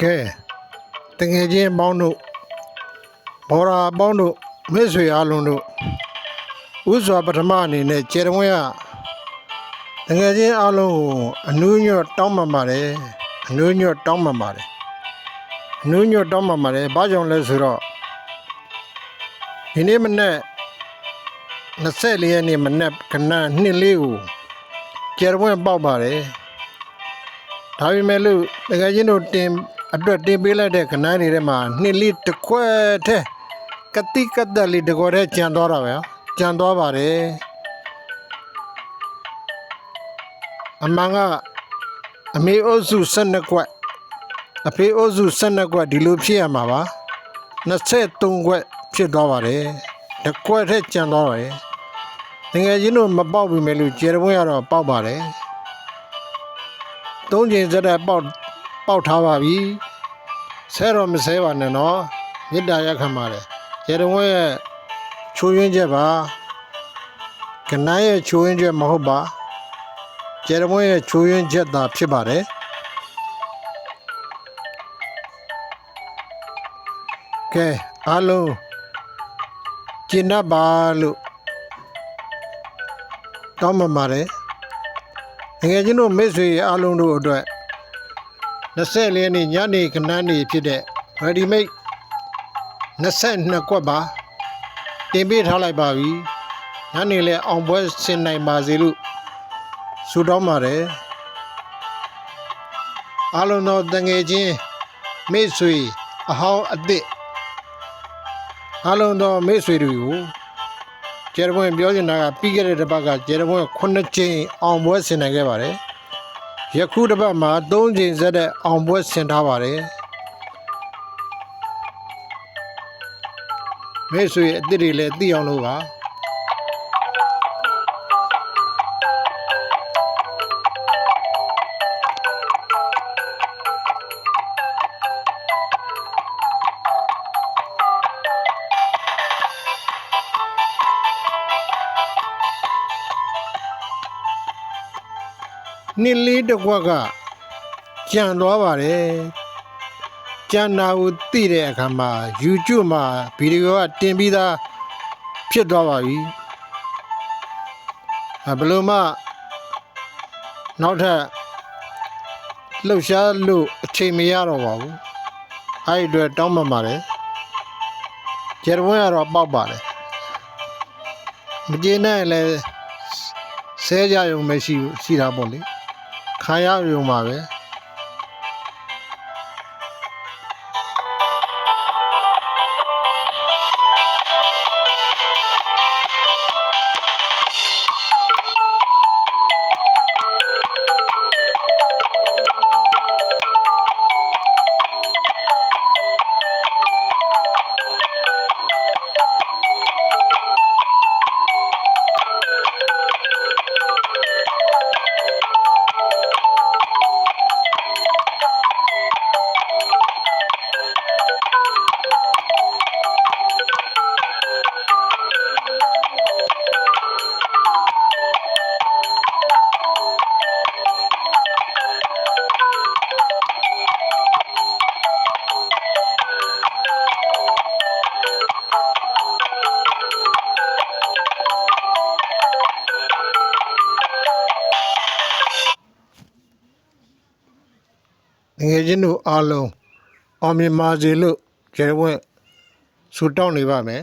ကဲတငယ်ချင်းပေါင်းတို့ဘောရာပေါင်းတို့မိတ်ဆွေအားလုံးတို့ဥစွာပထမအနေနဲ့ကျေတော်ဝင်ကတငယ်ချင်းအားလုံးကိုအနူးညွတ်တောင်းပန်ပါတယ်အနူးညွတ်တောင်းပန်ပါတယ်အနူးညွတ်တောင်းပန်ပါတယ်ဘာကြောင့်လဲဆိုတော့ဒီနေ့မနေ့24ရက်နေ့မနေ့ကနန်းနှစ်လေးကိုကျေတော်ဝင်ပေါက်ပါတယ်ဒါပေမဲ့လို့တကယ်ချင်းတို့တင် အတွက်တင်ပေးလိုက်တဲ့ခဏတွေထဲမှာနှစ်လီတစ်ခွက်ထဲကတိကတ်တက်လေးတကောထဲကြံသွားတာပဲကြံသွားပါတယ်အမှန်ကအမေအုပ်စု12ခွက်အဖေအုပ်စု12ခွက်ဒီလိုဖြစ်ရမှာပါ23ခွက်ဖြစ်သွားပါတယ်တစ်ခွက်ထဲကြံသွားပါတယ်တကယ်ချင်းတို့မပေါက်ပြီမဲ့လို့ကျေရပွင့်ရတော့ပေါက်ပါတယ်သုံးချိန်စက်တဲ့ပေါက်ပေါက်ထားပါပြီ ဆဲတော့မဆဲပါနဲ့နော်မေတ္တာရက်ခံပါတယ်ရေတော်ရဲ့ချိုးရင်းချက်ပါကနန်းရဲ့ချိုးရင်းချက်မဟုတ်ပါရေတော်ရဲ့ချိုးရင်းချက်သာဖြစ်ပါတယ်ကဲအားလုံးကျင့်တတ်ပါလို့တောင်းပန်ပါတယ်ငယ်ချင်းတို့မိတ်ဆွေအားလုံးတို့အတွက် 20ရက်နေ့ညနေခဏနေဖြစ်တဲ့ ready made 22ကွက်ပါတင်ပေးထားလိုက်ပါပြီညနေလဲအောင်ပွဲဆင်နိုင်ပါစေလို့ဆုတောင်းပါတယ်အားလုံးသောတငယ်ချင်းမိတ်ဆွေအဟောင်းအသစ်အားလုံးသောမိတ်ဆွေတွေကိုကျဲရပွင့်ပြောချင်တာကပြီးခဲ့တဲ့တစ်ပတ်ကကျဲရပွင့်9ချိန်အောင်ပွဲဆင်နိုင်ခဲ့ပါတယ် ယခုတစ်ပတ်မှာ3ချိန်ဆက်တဲ့အောင်ပွဲဆင်ထားပါတယ်မိတ်ဆွေအသစ်တွေလည်းသိအောင်လို့ပါ နှစ်လေးတစ်ခွက်ကကြံသွားပါတယ်ကြံနာကိုသိတဲ့အခါမှာ YouTube မှာဗီဒီယိုကတင်ပြီးသားဖြစ်သွားပါပြီအဲဘယ်လို့မှနောက်ထပ်လှုပ်ရှားလို့အချိန်မရတော့ပါဘူးအဲ့ဒီအတွက်တောင်းပန်ပါတယ်ကျယ်ဝန်းကတော့ပေါက်ပါတယ်မကျေနပ်ရင်လည်းဆဲကြရုံပဲရှိရှိတာပေါ့လေ ခံရရုံ ပါပဲငယ်ချင်းတို့အားလုံးအောင်မြင်ပါစေလို့ကျေဝဲဆူတောင်းနေပါမယ်